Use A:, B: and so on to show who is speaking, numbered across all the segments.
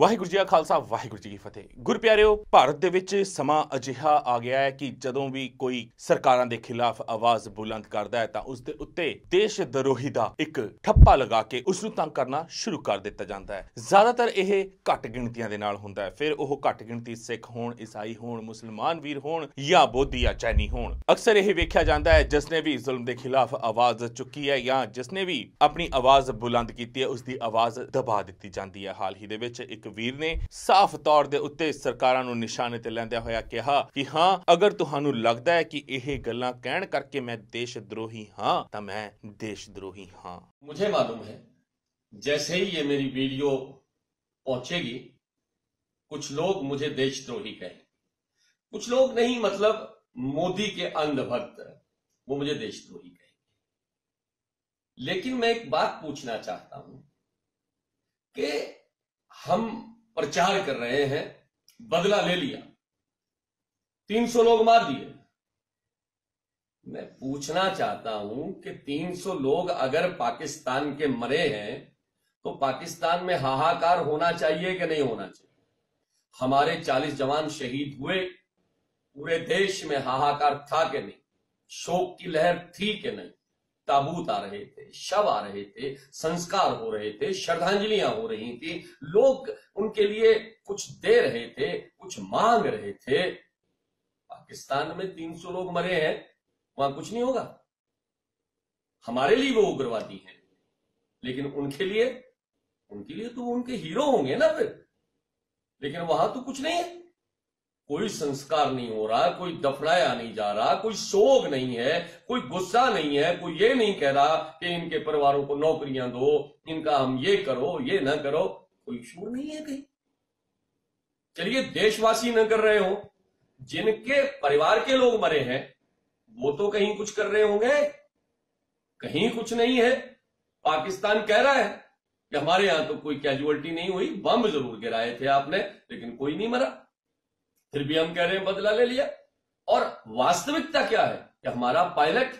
A: ਵਾਹਿਗੁਰੂ ਜੀ ਕਾ ਖਾਲਸਾ, ਵਾਹਿਗੁਰੂ ਜੀ ਕੀ ਫਤਿਹ। ਗੁਰਪਿਆਰਿਓ ਭਾਰਤ ਦੇ ਵਿੱਚ ਸਮਾਂ ਅਜਿਹਾ ਆ ਗਿਆ ਹੈ ਕਿ ਜਦੋਂ ਵੀ ਕੋਈ ਸਰਕਾਰਾਂ ਦੇ ਖਿਲਾਫ ਆਵਾਜ਼ ਬੁਲੰਦ ਕਰਦਾ ਹੈ ਤਾਂ ਉਸ ਦੇ ਉੱਤੇ ਦੇਸ਼ ਦਰੋਹੀ ਦਾ ਇੱਕ ਠੱਪਾ ਲਗਾ ਕੇ ਉਸ ਨੂੰ ਤੰਗ ਕਰਨਾ ਸ਼ੁਰੂ ਕਰ ਦਿੱਤਾ ਜਾਂਦਾ ਹੈ। ਜ਼ਿਆਦਾਤਰ ਇਹ ਘੱਟ ਗਿਣਤੀਆਂ ਦੇ ਨਾਲ ਹੁੰਦਾ ਹੈ। ਫਿਰ ਉਹ ਘੱਟ ਗਿਣਤੀ ਸਿੱਖ ਹੋਣ, ਈਸਾਈ ਹੋਣ, ਮੁਸਲਮਾਨ ਵੀਰ ਹੋਣ ਜਾਂ ਬੋਧੀ ਜਾਂ ਚੈਨੀ ਹੋਣ। ਅਕਸਰ ਇਹ ਵੇਖਿਆ ਜਾਂਦਾ ਹੈ, ਜਿਸ ਨੇ ਵੀ ਜ਼ੁਲਮ ਦੇ ਖਿਲਾਫ ਆਵਾਜ਼ ਚੁੱਕੀ ਹੈ ਜਾਂ ਜਿਸ ਨੇ ਵੀ ਆਪਣੀ ਆਵਾਜ਼ ਬੁਲੰਦ ਕੀਤੀ ਹੈ, ਉਸ ਦੀ ਆਵਾਜ਼ ਦਬਾ ਦਿੱਤੀ ਜਾਂਦੀ ਹੈ। ਹਾਲ ਹੀ ਦੇ ਵਿੱਚ ਇੱਕ ਵੀਰ ਨੇ ਸਾਫ਼ ਤੌਰ ਦੇ ਉੱਤੇ ਸਰਕਾਰਾਂ ਨੂੰ ਨਿਸ਼ਾਨੇ ਤੇ ਲੈਂਦਿਆਂ ਹੋਇਆ ਕਿਹਾ ਕਿ ਹਾਂ ਅਗਰ ਤੁਹਾਨੂੰ ਲੱਗਦਾ ਹੈ ਕਿ ਇਹ ਗੱਲਾਂ ਕਹਿਣ ਕਰਕੇ ਮੈਂ ਦੇਸ਼ ਦਰੋਹੀ ਹਾਂ ਤਾਂ ਮੈਂ ਦੇਸ਼ ਦਰੋਹੀ ਹਾਂ
B: मुझे मालूम है जैसे ही ये मेरी वीडियो पहुंचेगी कुछ लोग मुझे देशद्रोही कहेंगे कुछ लोग नहीं मतलब मोदी के अंधभक्त वो मुझे देशद्रोही कहेंगे लेकिन मैं एक बात पूछना चाहता हूं कि हम प्रचार कर रहे हैं, बदला ले लिया। 300 लोग मार दिए। मैं पूछना चाहता हूँ कि 300 लोग अगर पाकिस्तान के मरे हैं तो पाकिस्तान में हाहाकार होना चाहिए कि नहीं होना चाहिए? हमारे 40 जवान शहीद हुए, पूरे देश में हाहाकार था कि नहीं? शोक की लहर थी कि नहीं? ताबूत आ रहे थे, शव आ रहे थे, संस्कार हो रहे थे, श्रद्धांजलियाँ हो रही थी। लोग उनके लिए कुछ दे रहे थे, कुछ मांग रहे थे। पाकिस्तान में 300 लोग मरे हैं, वहाँ कुछ नहीं होगा। हमारे लिए वो उग्रवादी हैं। लेकिन उनके लिए उनके लिए तो उनके हीरो होंगे ना फिर। लेकिन वहाँ तो कुछ नहीं है। कोई संस्कार नहीं हो रहा, कोई दफनाया नहीं जा रहा, कोई शोक नहीं है, कोई गुस्सा नहीं है, कोई ये नहीं कह रहा कि इनके परिवारों को नौकरियाँ दो, इनका हम ये करो, ये ना करो, कोई शोर नहीं है कहीं। चलिए, देशवासी न कर रहे हो, जिनके परिवार के लोग मरे हैं, वो तो कहीं कुछ कर रहे होंगे, कहीं कुछ नहीं है। पाकिस्तान कह रहा है कि हमारे यहाँ तो कोई कैजुअलिटी नहीं हुई, बम ज़रूर गिराए थे आपने, लेकिन कोई नहीं मरा। फिर भी हम कह रहे हैं बदला ले लिया। और वास्तविकता क्या है कि हमारा पायलट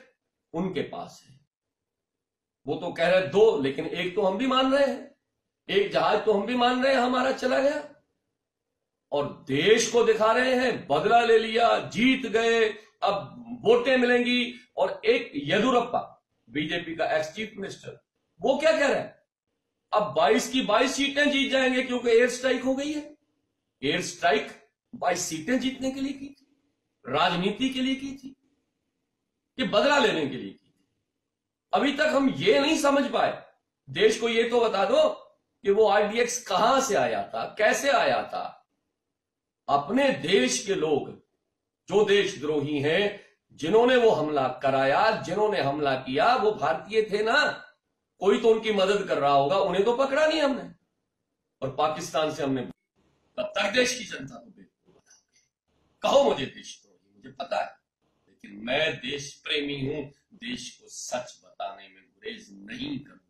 B: उनके पास है। वो तो कह रहे दो, लेकिन एक तो हम भी मान रहे हैं। एक जहाज़ तो हम भी मान रहे हैं, हमारा चला गया। और देश को दिखा रहे हैं, बदला ले लिया, जीत गए, अब वोटें मिलेंगी। और एक येदुरप्पा, बीजेपी का एक्स चीफ मिनिस्टर वो क्या कह रहे हैं? अब 22 की 22 सीटें जीत जाएँगे क्योंकि एयर स्ट्राइक हो गई है। एयर स्ट्राइक 22 सीटें जीतने के लिए की थी, राजनीति के लिए की थी, कि बदला लेने के लिए की थी। अभी तक हम ये नहीं समझ पाए। देश को ये तो बता दो कि वो आरडीएक्स कहाँ से आया था, कैसे आया था। अपने देश के लोग, जो देशद्रोही हैं, जिन्होंने वो हमला कराया, जिन्होंने हमला किया, वो भारतीय थे ना। कोई तो उनकी मदद कर रहा होगा, उन्हें तो पकड़ा नहीं हमने। और पाकिस्तान से हमने तब तक देश की जनता को बताओगे कहो मुझे देश देशद्रोही, मुझे पता है। लेकिन मैं देश प्रेमी हूँ, देश को सच बताने में गुरेज नहीं करूँगा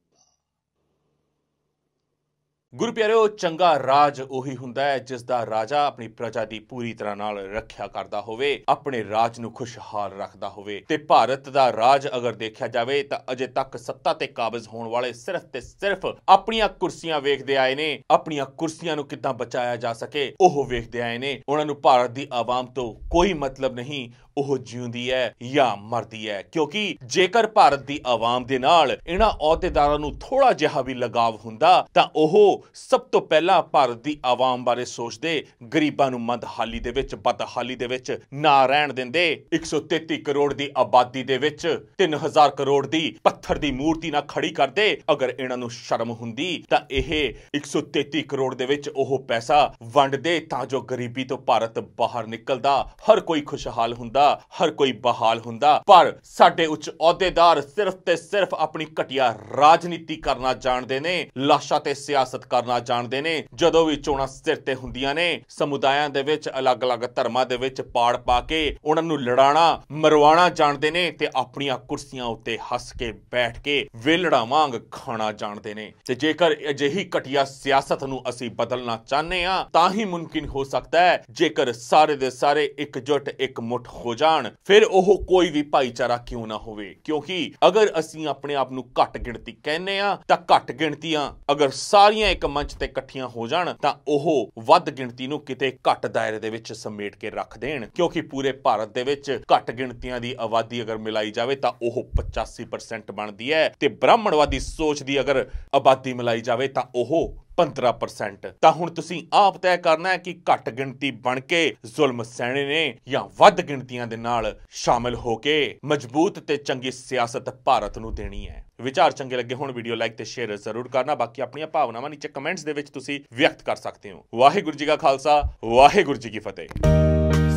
A: ਗੁਰੂ ਪਿਆਰਿਓ, ਚੰਗਾ ਰਾਜ ਉਹੀ ਹੁੰਦਾ ਹੈ ਜਿਸ ਦਾ ਰਾਜਾ ਆਪਣੀ ਪ੍ਰਜਾ ਦੀ ਪੂਰੀ ਤਰ੍ਹਾਂ ਨਾਲ ਰੱਖਿਆ ਕਰਦਾ ਹੋਵੇ, ਆਪਣੇ ਰਾਜ ਨੂੰ ਖੁਸ਼ਹਾਲ ਰੱਖਦਾ ਹੋਵੇ। ਤੇ ਭਾਰਤ ਦਾ ਰਾਜ ਅਗਰ ਦੇਖਿਆ ਜਾਵੇ, ਤਾਂ ਅਜੇ ਤੱਕ ਸੱਤਾ ਤੇ ਕਾਬਜ਼ ਹੋਣ ਵਾਲੇ ਸਿਰਫ ਤੇ ਸਿਰਫ ਆਪਣੀਆਂ ਕੁਰਸੀਆਂ ਵੇਖਦੇ ਆਏ ਨੇ। ਆਪਣੀਆਂ ਕੁਰਸੀਆਂ ਨੂੰ ਕਿੱਦਾਂ ਬਚਾਇਆ ਜਾ ਸਕੇ, ਉਹ ਵੇਖਦੇ ਆਏ ਨੇ। ਉਹਨਾਂ ਨੂੰ ਭਾਰਤ ਦੀ ਆਵਾਮ ਤੋਂ ਕੋਈ ਮਤਲਬ ਨਹੀਂ। ਉਹ ਜਿਉਂਦੀ ਹੈ ਜਾਂ ਮਰਦੀ ਹੈ ਕਿਉਂਕਿ ਜੇਕਰ ਭਾਰਤ ਦੀ ਆਵਾਮ ਦੇ ਨਾਲ ਇਹਨਾਂ ਅਹੁਦੇਦਾਰਾਂ ਨੂੰ ਥੋੜਾ ਜਿਹਾ ਵੀ ਲਗਾਵ ਹੁੰਦਾ, ਤਾਂ ਉਹ ਸਭ ਤੋਂ ਪਹਿਲਾਂ ਭਾਰਤ ਦੀ ਆਵਾਮ ਬਾਰੇ ਸੋਚਦੇ, ਗਰੀਬਾਂ ਨੂੰ ਮੰਦਹਾਲੀ ਦੇ ਵਿੱਚ, ਬਦਹਾਲੀ ਦੇ ਵਿੱਚ ਨਾ ਰਹਿਣ ਦਿੰਦੇ। 133 ਕਰੋੜ ਦੀ ਆਬਾਦੀ ਦੇ ਵਿੱਚ 3000 ਕਰੋੜ ਦੀ ਪੱਥਰ ਦੀ ਮੂਰਤੀ ਨਾ ਖੜੀ ਕਰਦੇ ਅਗਰ ਇਹਨਾਂ ਨੂੰ ਸ਼ਰਮ ਹੁੰਦੀ, ਤਾਂ ਇਹ 133 ਕਰੋੜ ਦੇ ਵਿੱਚ ਉਹ ਪੈਸਾ ਵੰਡਦੇ ਤਾਂ ਜੋ ਗਰੀਬੀ ਤੋਂ ਭਾਰਤ ਬਾਹਰ ਨਿਕਲਦਾ। ਹਰ ਕੋਈ ਖੁਸ਼ਹਾਲ ਹੁੰਦਾ। ਹਰ ਕੋਈ ਬਹਾਲ ਹੁੰਦਾ। ਪਰ ਸਾਡੇ ਉੱਚ ਅਹੁਦੇਦਾਰ ਸਿਰਫ ਤੇ ਸਿਰਫ ਆਪਣੀ ਘਟੀਆ ਰਾਜਨੀਤੀ ਕਰਨਾ ਜਾਣਦੇ ਨੇ, ਲਾਸ਼ਾਂ ਤੇ ਸਿਆਸਤ ਕਰਨਾ ਜਾਣਦੇ ਨੇ। ਜਦੋਂ ਵੀ ਚੋਣਾਂ ਸਿਰ ਤੇ ਹੁੰਦੀਆਂ ਨੇ, ਸਮੁਦਾਇਆਂ ਦੇ ਵਿੱਚ ਅਲੱਗ-ਅਲੱਗ ਧਰਮਾਂ ਦੇ ਵਿੱਚ ਪਾੜ ਪਾ ਕੇ ਉਹਨਾਂ ਨੂੰ ਲੜਾਣਾ ਮਰਵਾਣਾ ਜਾਣਦੇ ਨੇ ਤੇ ਆਪਣੀਆਂ ਕੁਰਸੀਆਂ ਉੱਤੇ ਹੱਸ ਕੇ ਬੈਠ ਕੇ ਵੇਲੜਾ ਵਾਂਗ ਖਾਣਾ ਜਾਣਦੇ ਨੇ। ਤੇ ਜੇਕਰ ਅਜਿਹੀ ਘਟੀਆ ਸਿਆਸਤ ਨੂੰ ਅਸੀਂ ਬਦਲਣਾ ਚਾਹੁੰਦੇ ਆ ਤਾਂ ਹੀ ਮੁਮਕਿਨ ਹੋ ਸਕਦਾ ਹੈ ਜੇਕਰ ਸਾਰੇ ਦੇ ਸਾਰੇ ਇਕਜੁੱਟ ਇੱਕ ਮੁੱਠ ਹੋ ਜਾਣ, ਫਿਰ ਉਹ ਕੋਈ ਵੀ ਭਾਈਚਾਰਾ ਕਿਉਂ ਨਾ ਹੋਵੇ? ਕਿਉਂਕਿ ਅਗਰ ਅਸੀਂ ਆਪਣੇ ਆਪ ਨੂੰ ਘੱਟ ਗਿਣਤੀ ਕਹਿੰਨੇ ਆ ਤਾਂ ਘੱਟ ਗਿਣਤੀਆਂ ਅਗਰ ਸਾਰੀਆਂ ਇੱਕ ਮੰਚ ਤੇ ਇਕੱਠੀਆਂ ਹੋ ਜਾਣ, ਤਾਂ ਉਹ ਵੱਧ ਗਿਣਤੀ ਨੂੰ ਕਿਤੇ ਘੱਟ ਦਾਇਰੇ ਦੇ ਵਿੱਚ ਸਮੇਟ ਕੇ ਰੱਖ ਦੇਣ। ਕਿਉਂਕਿ ਪੂਰੇ ਭਾਰਤ ਦੇ ਵਿੱਚ ਘੱਟ ਗਿਣਤੀਆਂ ਦੀ ਆਬਾਦੀ ਅਗਰ ਮਿਲਾਈ ਜਾਵੇ, ਤਾਂ ਉਹ 85% ਬਣਦੀ ਹੈ। ਤੇ ਬ੍ਰਾਹਮਣਵਾਦੀ ਸੋਚ ਦੀ ਅਗਰ ਆਬਾਦੀ ਮਿਲਾਈ ਜਾਵੇ, ਤਾਂ ਉਹ 15% ਤਾਂ ਹੁਣ ਤੁਸੀਂ ਆਪ ਤੈਅ ਕਰਨਾ ਹੈ ਕਿ ਘੱਟ ਗਿਣਤੀ ਬਣ ਕੇ ਜ਼ੁਲਮ ਸਹਿਣੇ ਨੇ ਜਾਂ ਵੱਧ ਗਿਣਤੀਆਂ ਦੇ ਨਾਲ ਸ਼ਾਮਿਲ ਹੋ ਕੇ ਮਜ਼ਬੂਤ ਤੇ ਚੰਗੀ ਸਿਆਸਤ ਭਾਰਤ ਨੂੰ ਦੇਣੀ ਹੈ। ਵਿਚਾਰ ਚੰਗੇ ਲੱਗੇ ਹੁਣ, ਵੀਡੀਓ ਲਾਈਕ ਤੇ ਸ਼ੇਅਰ ਜ਼ਰੂਰ ਕਰਨਾ। ਬਾਕੀ ਆਪਣੀਆਂ ਭਾਵਨਾਵਾਂ ਨੀਚੇ ਕਮੈਂਟਸ ਦੇ ਵਿੱਚ ਤੁਸੀਂ ਵਿਅਕਤ ਕਰ ਸਕਦੇ ਹੋ। ਵਾਹਿਗੁਰੂ ਜੀ ਕਾ ਖਾਲਸਾ, ਵਾਹਿਗੁਰੂ ਜੀ ਕੀ ਫਤਿਹ।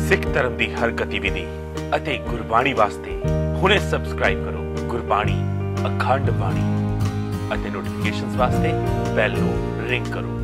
A: ਸਿੱਖ ਧਰਮ ਦੀ ਹਰ ਗਤੀਵਿਧੀ ਅਤੇ ਗੁਰਬਾਣੀ ਵਾਸਤੇ ਹੁਣੇ ਸਬਸਕ੍ਰਾਈਬ ਕਰੋ ਗੁਰਬਾਣੀ, ਅਖੰਡ ਬਾਣੀ ਅਤੇ ਨੋਟੀਫਿਕੇਸ਼ਨਸ ਵਾਸਤੇ ਬੈਲ ਨੂੰ रिंग करो।